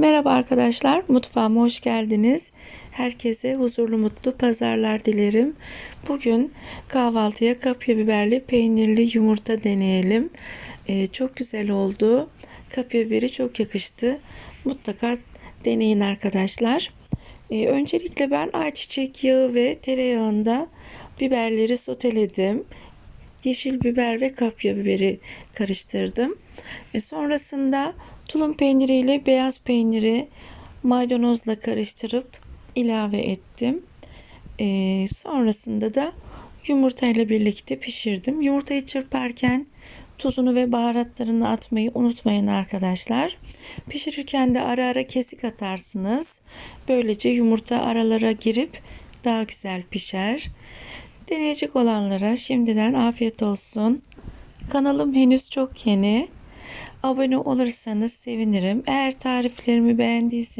Merhaba arkadaşlar, mutfağıma hoş geldiniz. Herkese huzurlu mutlu pazarlar dilerim. Bugün kahvaltıya kapya biberli peynirli yumurta deneyelim. Ee, çok güzel oldu. Kapya biberi çok yakıştı. Mutlaka deneyin arkadaşlar. Ee, öncelikle ben ayçiçek yağı ve tereyağında biberleri soteledim. Yeşil biber ve kapya biberi karıştırdım. E, sonrasında tulum peyniri ile beyaz peyniri maydanozla karıştırıp ilave ettim. E, sonrasında da yumurta ile birlikte pişirdim. Yumurtayı çırparken tuzunu ve baharatlarını atmayı unutmayın arkadaşlar. Pişirirken de ara ara kesik atarsınız. Böylece yumurta aralara girip daha güzel pişer. Deneyecek olanlara şimdiden afiyet olsun. Kanalım henüz çok yeni. Abone olursanız sevinirim. Eğer tariflerimi beğendiyseniz